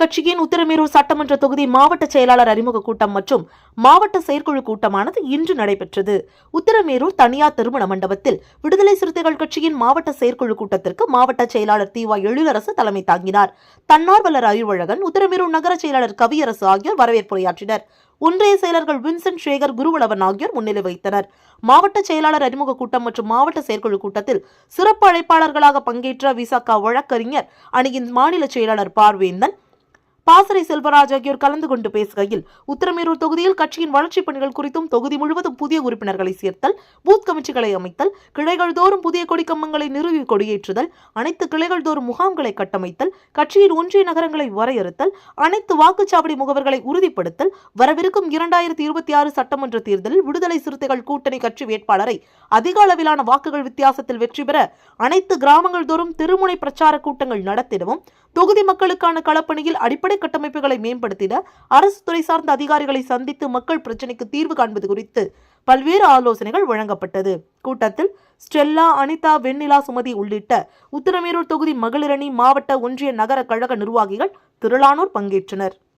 கட்சியின் உத்தரமேரூர் சட்டமன்ற தொகுதி மாவட்ட செயலாளர் அறிமுக கூட்டம் மற்றும் மாவட்ட செயற்குழு கூட்டமானது இன்று நடைபெற்றது. உத்தரமேரூர் தனியார் திருமண மண்டபத்தில் விடுதலை சிறுத்தைகள் கட்சியின் மாவட்ட செயற்குழு கூட்டத்திற்கு மாவட்ட செயலாளர் தி வா எழிலரசு தலைமை தாங்கினார். தன்னார்வலர் அறிவழகன் உத்தரமேரூர் நகர செயலாளர் கவியரசு ஆகியோர் வரவேற்புரையாற்றினர். ஒன்றிய செயலர்கள் வின்சென்ட் சேகர் குருவளவன் ஆகியோர் முன்னிலை வைத்தனர் மாவட்ட செயலாளர் அறிமுக கூட்டம் மற்றும் மாவட்ட செயற்குழு கூட்டத்தில் சிறப்பு அழைப்பாளர்களாக பங்கேற்ற விசாகா வழக்கறிஞர் அணியின் மாநில செயலாளர் பார்வேந்தன் பாசறை செல்வராஜ் ஆகியோர் கலந்து கொண்டு பேசுகையில் உத்தரமேரூர் தொகுதியில் கட்சியின் வளர்ச்சிப் பணிகள் குறித்தும் தொகுதி முழுவதும் புதிய உறுப்பினர்களை சேர்த்தல் பூத் கமிட்டிகளை அமைத்தல் கிளைகள் தோறும் புதிய கொடிக்கம்பங்களை நிறுவி கொடியேற்றுதல் அனைத்து கிளைகள் தோறும் முகாம்களை கட்டமைத்தல் கட்சியின் ஒன்றிய நகரங்களை வரையறுத்தல் அனைத்து வாக்குச்சாவடி முகவர்களை உறுதிப்படுத்தல் வரவிருக்கும் இரண்டாயிரத்தி இருபத்தி ஆறு சட்டமன்ற தேர்தலில் விடுதலை சிறுத்தைகள் கூட்டணி கட்சி வேட்பாளரை அதிக அளவிலான வாக்குகள் வித்தியாசத்தில் வெற்றி பெற அனைத்து கிராமங்கள் தோறும் திருமுனை பிரச்சார கூட்டங்கள் நடத்திடவும் தொகுதி மக்களுக்கான களப்பணியில் அடிப்படை கட்டமைப்புகளை மேம்படுத்திட அரசு துறை சார்ந்த அதிகாரிகளை சந்தித்து மக்கள் பிரச்சினைக்கு தீர்வு காண்பது குறித்து பல்வேறு ஆலோசனைகள் வழங்கப்பட்டது. கூட்டத்தில் ஸ்டெல்லா அனிதா வெண்ணிலா சுமதி உள்ளிட்ட உத்தரமேரூர் தொகுதி மகளிரணி மாவட்ட ஒன்றிய நகர கழக நிர்வாகிகள் திரளானோர் பங்கேற்றனர்.